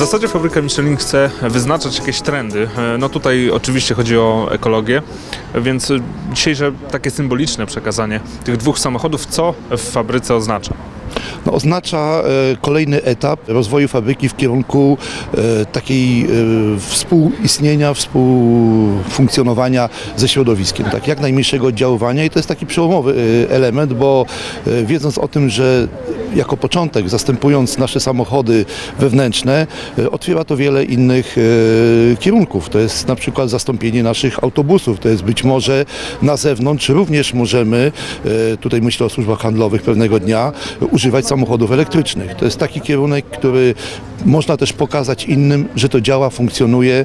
zasadzie fabryka Michelin chce wyznaczać jakieś trendy. E, No tutaj oczywiście chodzi o ekologię, więc dzisiejsze takie symboliczne przekazanie tych dwóch samochodów, co w fabryce oznacza? no, oznacza e, kolejny etap rozwoju fabryki w kierunku e, takiej współistnienia, współfunkcjonowania ze środowiskiem, tak, jak najmniejszego oddziaływania i to jest taki przełomowy element, bo wiedząc o tym, że jako początek, zastępując nasze samochody wewnętrzne, e, otwiera to wiele innych e, kierunków. To jest na przykład zastąpienie naszych autobusów, to jest być może na zewnątrz również możemy, e, tutaj myślę o służbach handlowych pewnego dnia, używać samochodów elektrycznych. To jest taki kierunek, który można też pokazać innym, że to działa, funkcjonuje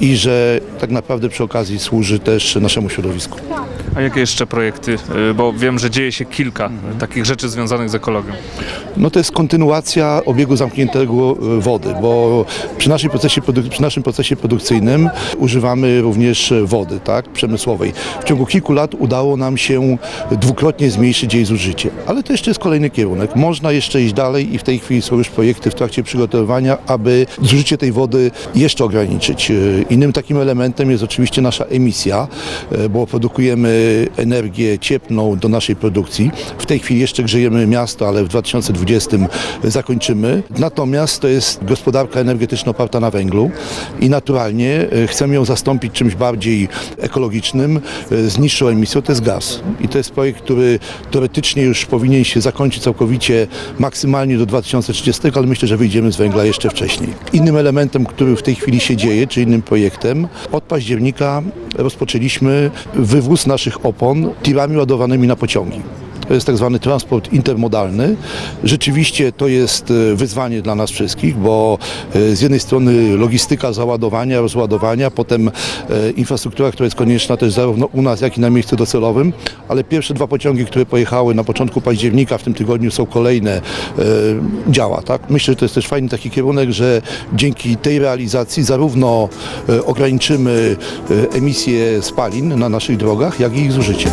i że tak naprawdę przy okazji służy też naszemu środowisku. A jakie jeszcze projekty? E, Bo wiem, że dzieje się kilka e, takich rzeczy związanych z ekologią. No to jest kontynuacja obiegu zamkniętego e, wody, bo przy, naszej procesie, przy naszym procesie produkcyjnym używamy również wody tak, przemysłowej. W ciągu kilku lat udało nam się dwukrotnie zmniejszyć jej zużycie, ale to jeszcze jest kolejny kierunek. Można jeszcze iść dalej i w tej chwili są już projekty w trakcie przygotowywania, aby zużycie tej wody jeszcze ograniczyć. E, Innym takim elementem jest oczywiście nasza emisja, bo produkujemy energię cieplną do naszej produkcji. W tej chwili jeszcze grzejemy miasto, ale w 2020 zakończymy. Natomiast to jest gospodarka energetyczna oparta na węglu i naturalnie e, chcemy ją zastąpić czymś bardziej ekologicznym, e, z niższą emisją, to jest gaz. I to jest projekt, który teoretycznie już powinien się zakończyć całkowicie maksymalnie do 2030, ale myślę, że wyjdziemy z węgla jeszcze wcześniej. Innym elementem, który w tej chwili się dzieje, czy innym projektem, od października rozpoczęliśmy wywóz naszych opon tirami ładowanymi na pociągi. To jest tak zwany transport intermodalny. Rzeczywiście to jest e, wyzwanie dla nas wszystkich, bo e, z jednej strony logistyka załadowania, rozładowania, potem e, infrastruktura, która jest konieczna też zarówno u nas, jak i na miejscu docelowym, ale pierwsze dwa pociągi, które pojechały na początku października, w tym tygodniu są kolejne, działa. Tak? Myślę, że to jest też fajny taki kierunek, że dzięki tej realizacji zarówno ograniczymy emisję spalin na naszych drogach, jak i ich zużycie.